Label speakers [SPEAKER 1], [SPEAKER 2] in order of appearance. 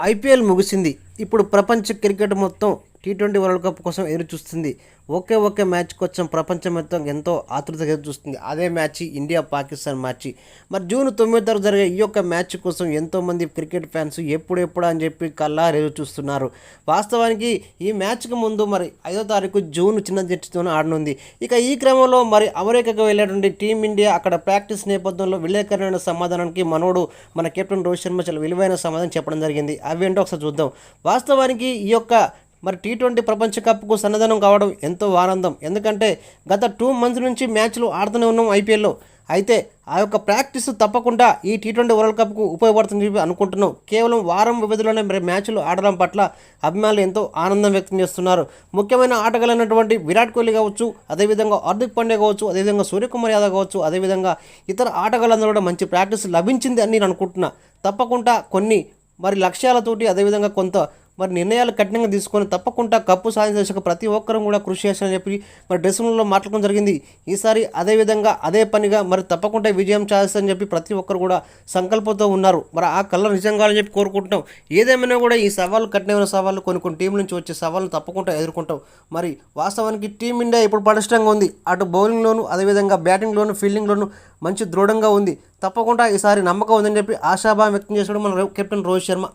[SPEAKER 1] IPL ముగిసింది. ఇప్పుడు ప్రపంచ క్రికెట్ మొత్తం టీ ట్వంటీ వరల్డ్ కప్ కోసం ఎదురు చూస్తుంది ఒకే ఒకే మ్యాచ్ కోసం ప్రపంచం మొత్తం ఎంతో ఆతృతగా ఎదురు చూస్తుంది అదే మ్యాచ్ ఇండియా పాకిస్తాన్ మ్యాచ్. మరి జూన్ తొమ్మిది తారీఖు జరిగే ఈ యొక్క మ్యాచ్ కోసం ఎంతోమంది క్రికెట్ ఫ్యాన్స్ ఎప్పుడెప్పుడు అని చెప్పి కల్లా ఎదురు చూస్తున్నారు. వాస్తవానికి ఈ మ్యాచ్కి ముందు మరి ఐదో తారీఖు జూన్ చిన్న జట్టుతోనే ఆడనుంది. ఇక ఈ క్రమంలో మరి అమెరికాకు వెళ్ళేటువంటి టీమిండియా అక్కడ ప్రాక్టీస్ నేపథ్యంలో విలేకరమైన సమాధానానికి మనోడు మన కెప్టెన్ రోహిత్ శర్మ చాలా విలువైన సమాధానం చెప్పడం జరిగింది. అవి ఏంటో ఒకసారి చూద్దాం. వాస్తవానికి ఈ యొక్క మరి టీ ట్వంటీ ప్రపంచ కప్కు సన్నద్ధనం కావడం ఎంతో ఆనందం. ఎందుకంటే గత టూ మంత్స్ నుంచి మ్యాచ్లు ఆడుతూనే ఉన్నాం ఐపీఎల్లో అయితే ఆ యొక్క ప్రాక్టీస్ తప్పకుండా ఈ టీ ట్వంటీ వరల్డ్ కప్కు ఉపయోగపడుతుందని చెప్పి అనుకుంటున్నాం. కేవలం వారం వ్యవధిలోనే మరి మ్యాచ్లు ఆడడం పట్ల అభిమానులు ఎంతో ఆనందం వ్యక్తం చేస్తున్నారు. ముఖ్యమైన ఆటగాళ్ళైనటువంటి విరాట్ కోహ్లీ కావచ్చు అదేవిధంగా హార్దిక్ పాండే కావచ్చు అదేవిధంగా సూర్యకుమార్ యాదవ్ కావచ్చు అదేవిధంగా ఇతర ఆటగాళ్ళందరూ కూడా మంచి ప్రాక్టీస్ లభించింది అని నేను అనుకుంటున్నా. తప్పకుండా కొన్ని మరి లక్ష్యాలతోటి అదేవిధంగా కొంత మరి నిర్ణయాలు కఠినంగా తీసుకొని తప్పకుండా కప్పు సాధించేసాక ప్రతి ఒక్కరూ కూడా కృషి చేస్తారని చెప్పి మరి డ్రెస్సింగ్ రూమ్లో మాట్లాడడం జరిగింది. ఈసారి అదే విధంగా అదే పనిగా మరి తప్పకుండా విజయం సాధిస్తారని చెప్పి ప్రతి ఒక్కరు కూడా సంకల్పంతో ఉన్నారు. మరి ఆ కళ్ళ నిజంగా అని చెప్పి కోరుకుంటున్నాం. ఏదేమైనా కూడా ఈ సవాళ్ళు కఠినమైన సవాళ్ళు కొన్ని కొన్ని టీం నుంచి వచ్చే సవాళ్ళు తప్పకుండా ఎదుర్కొంటాం. మరి వాస్తవానికి టీమిండియా ఇప్పుడు పటిష్టంగా ఉంది. అటు బౌలింగ్లోను అదేవిధంగా బ్యాటింగ్లోను ఫీల్డింగ్లోను మంచి దృఢంగా ఉంది. తప్పకుండా ఈసారి నమ్మకం ఉందని చెప్పి ఆశాభావం వ్యక్తం చేసాడు మన కెప్టెన్ రోహిత్ శర్మ.